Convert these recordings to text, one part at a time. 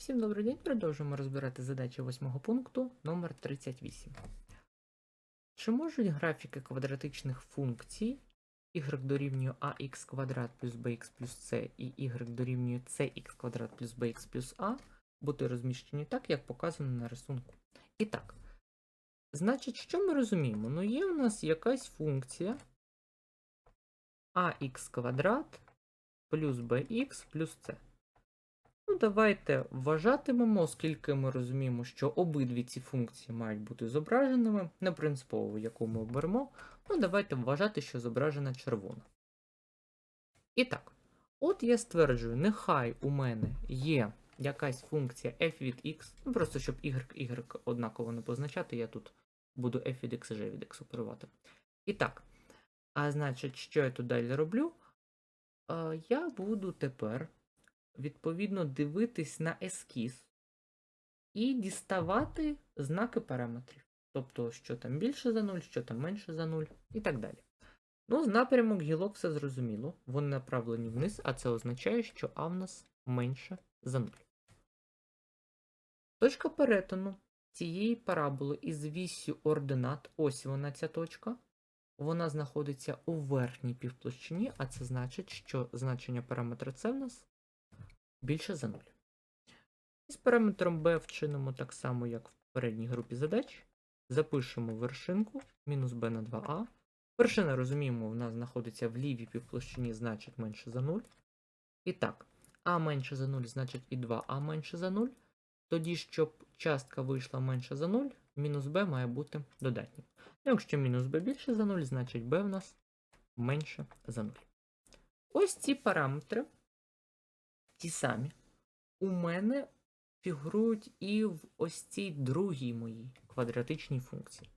Всім добрий день. Продовжуємо розбирати задачі восьмого пункту номер 38. Чи можуть графіки квадратичних функцій y дорівнює ax квадрат плюс bx плюс c і y дорівнює cx квадрат плюс bx плюс a бути розміщені так, як показано на рисунку? І так. Значить, що ми розуміємо? Ну, є у нас якась функція ax квадрат плюс bx плюс c. Ну, давайте вважатимемо, оскільки ми розуміємо, що обидві ці функції мають бути зображеними, не принципово, яку ми оберемо. Ну, давайте вважати, що зображена червона. І так, от я стверджую, нехай у мене є якась функція f від x, ну просто щоб y, y однаково не позначати, я тут буду f від x і g від x оперувати. І так, а значить, що я тут далі роблю? Я буду тепер відповідно дивитись на ескіз і діставати знаки параметрів. Тобто, що там більше за 0, що там менше за 0 і так далі. Ну, з напрямок гілок все зрозуміло. Вони направлені вниз, а це означає, що А в нас менше за 0. Точка перетину цієї параболи із вісю ординат, ось вона ця точка. Вона знаходиться у верхній півплощині, а це значить, що значення параметра С в нас більше за 0. І з параметром b вчинимо так само, як в попередній групі задач. Запишемо вершинку мінус b на 2а. Вершина, розуміємо, в нас знаходиться в лівій півплощині, значить менше за 0. І так, а менше за 0, значить і 2а менше за 0. Тоді, щоб частка вийшла менше за 0, мінус b має бути додатнім. Ну, якщо мінус b більше за 0, значить b в нас менше за 0. Ось ці параметри ті самі, у мене фігурують і в ось цій другій моїй квадратичній функції.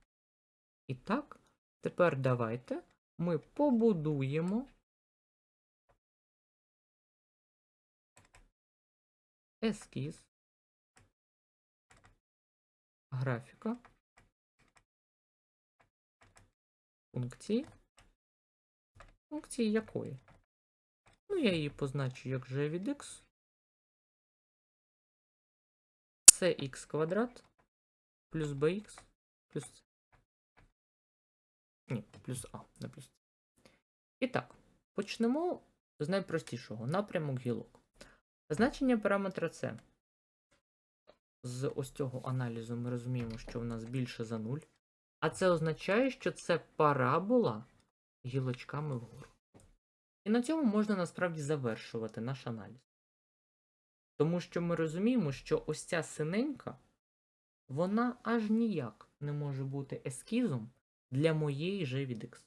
І так, тепер давайте ми побудуємо ескіз графіка функції. Функції якої? Ну, я її позначу як g від x. cx квадрат плюс bx плюс c. Ні, плюс а, не плюс c. І так, почнемо з найпростішого напрямок гілок. Значення параметра c. З ось цього аналізу ми розуміємо, що в нас більше за 0. А це означає, що це парабола гілочками вгору. І на цьому можна насправді завершувати наш аналіз. Тому що ми розуміємо, що ось ця синенька, вона аж ніяк не може бути ескізом для моєї g від x.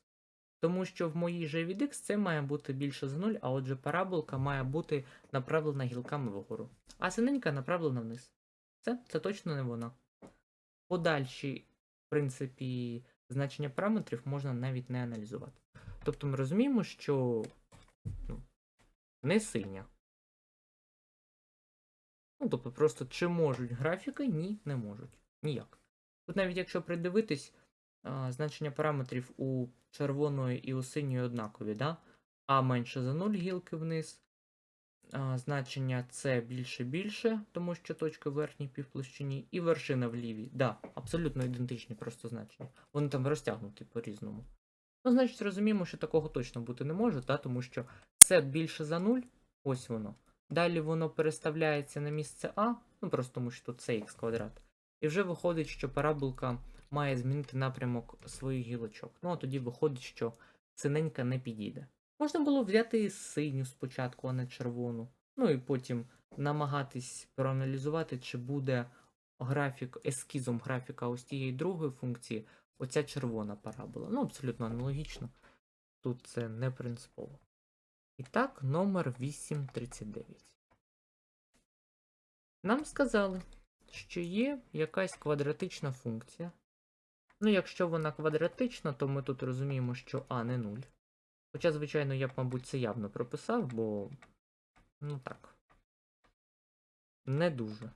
Тому що в моїй g від x це має бути більше за 0, а отже параболка має бути направлена гілками вгору. А синенька направлена вниз. Це, це точно не вона. Подальші, в принципі, значення параметрів можна навіть не аналізувати. Тобто ми розуміємо, що не синя. Ну, тобто, просто чи можуть графіки? Ні, не можуть. Ніяк. Тут навіть якщо придивитись, значення параметрів у червоної і у синьої однакові, да? А менше за 0 гілки вниз. Значення С більше більше, тому що точка в верхній півплощині, і вершина в лівій. Да, абсолютно ідентичні просто значення. Вони там розтягнуті по-різному. Ну, значить, розуміємо, що такого точно бути не може, та, тому що С більше за 0, ось воно. Далі воно переставляється на місце А, ну просто тому що тут це х квадрат. І вже виходить, що параболка має змінити напрямок своїх гілочок. Ну, а тоді виходить, що синенька не підійде. Можна було взяти синю спочатку, а не червону. Ну і потім намагатись проаналізувати, чи буде графік ескізом графіка ось тієї другої функції, оця червона парабола. Ну, абсолютно аналогічно. Тут це не принципово. І так, номер 839. Нам сказали, що є якась квадратична функція. Ну, якщо вона квадратична, то ми тут розуміємо, що А не 0. Хоча, звичайно, я б, мабуть, це явно прописав, бо. Ну так. Не дуже.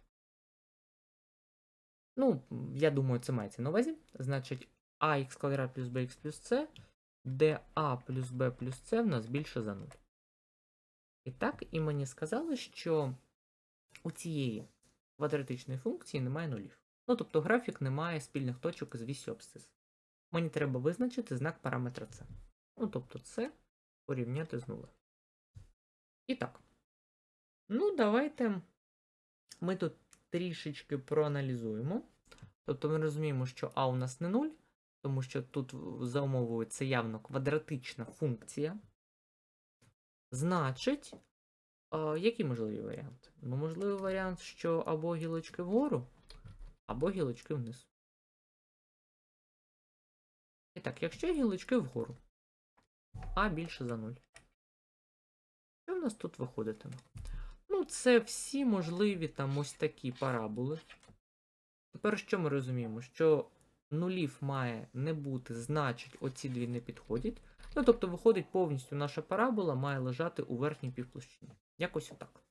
Ну, я думаю, це мається на увазі. Значить, ax квадрат плюс bx плюс c, де a плюс b плюс c в нас більше за 0. І так, і мені сказали, що у цієї квадратичної функції немає нулів. Ну, тобто графік не має спільних точок з абсцис. Мені треба визначити знак параметра c. Ну, тобто це порівняти з нулем. І так. Ну, давайте ми тут трішечки проаналізуємо. Тобто ми розуміємо, що А у нас не 0, тому що тут за умовою це явно квадратична функція. Значить, які можливі варіанти? Ну, можливий варіант, що або гілочки вгору, або гілочки вниз. І так, якщо гілочки вгору, А більше за 0. Що в нас тут виходитиме? Ну, це всі можливі там ось такі параболи. Тепер що ми розуміємо? Що нулів має не бути, значить, оці дві не підходять. Ну, тобто, виходить, повністю наша парабола має лежати у верхній півплощині. Якось отак.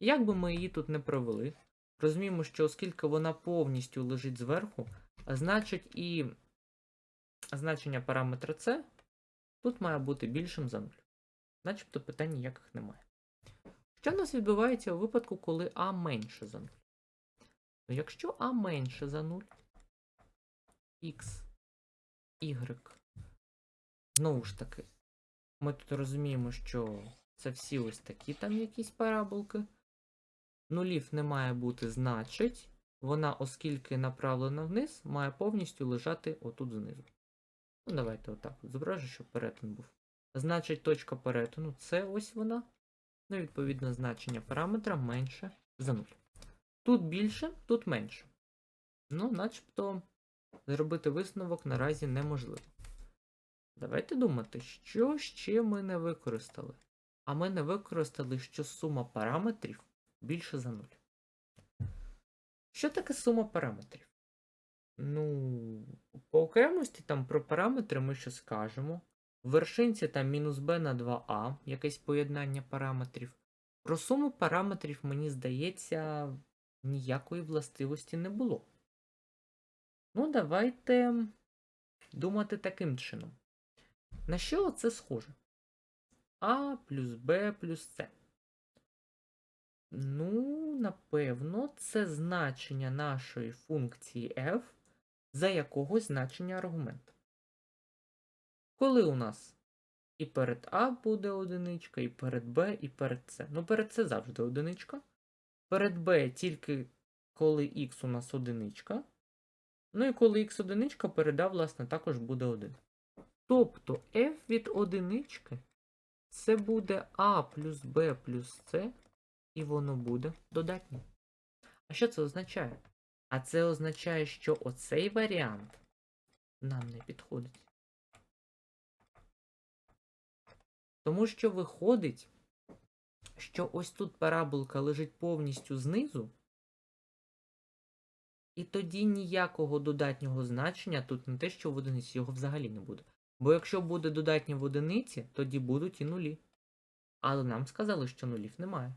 Як би ми її тут не провели, розуміємо, що оскільки вона повністю лежить зверху, значить і значення параметра c тут має бути більшим за 0. Начебто питань ніяких немає. Що в нас відбувається у випадку, коли А менше за 0? Ну, якщо А менше за 0, X, Y, знову ж таки, ми тут розуміємо, що це всі ось такі там якісь параболки. Нулів не має бути, значить, вона, оскільки направлена вниз, має повністю лежати отут знизу. Ну, давайте отак от зображу, щоб перетин був. Значить, точка перетину це ось вона. Ну, відповідно, значення параметра менше за 0. Тут більше, тут менше. Ну, начебто, зробити висновок наразі неможливо. Давайте думати, що ще ми не використали. А ми не використали, що сума параметрів більше за 0. Що таке сума параметрів? Ну, по окремості там про параметри ми ще скажемо. В вершинці там мінус b на 2а, якесь поєднання параметрів. Про суму параметрів, мені здається, ніякої властивості не було. Ну, давайте думати таким чином. На що це схоже? А плюс Б плюс С. Ну, напевно, це значення нашої функції f за якогось значення аргумента. Коли у нас і перед А буде одиничка, і перед Б, і перед С. Ну, перед С завжди одиничка. Перед Б тільки коли х у нас одиничка. Ну і коли х одиничка, перед А, власне, також буде 1. Тобто f від одинички це буде А плюс Б плюс С, і воно буде додатнє. А що це означає? А це означає, що оцей варіант нам не підходить. Тому що виходить, що ось тут параболка лежить повністю знизу, і тоді ніякого додатнього значення тут не те, що в одиниці, його взагалі не буде. Бо якщо буде додатнє в одиниці, тоді будуть і нулі. Але нам сказали, що нулів немає.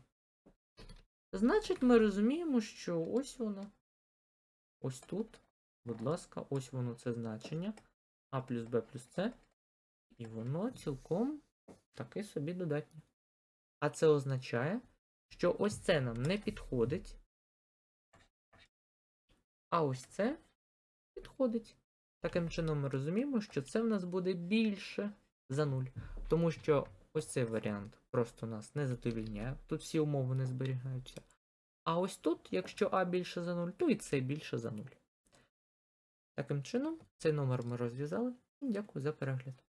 Значить, ми розуміємо, що ось воно. Ось тут, будь ласка, ось воно це значення. А плюс Б плюс С. І воно цілком таке собі додатнє. А це означає, що ось це нам не підходить. А ось це підходить. Таким чином ми розуміємо, що це в нас буде більше за 0. Тому що ось цей варіант просто нас не задовільняє. Тут всі умови не зберігаються. А ось тут, якщо А більше за 0, то і це більше за 0. Таким чином, цей номер ми розв'язали. Дякую за перегляд.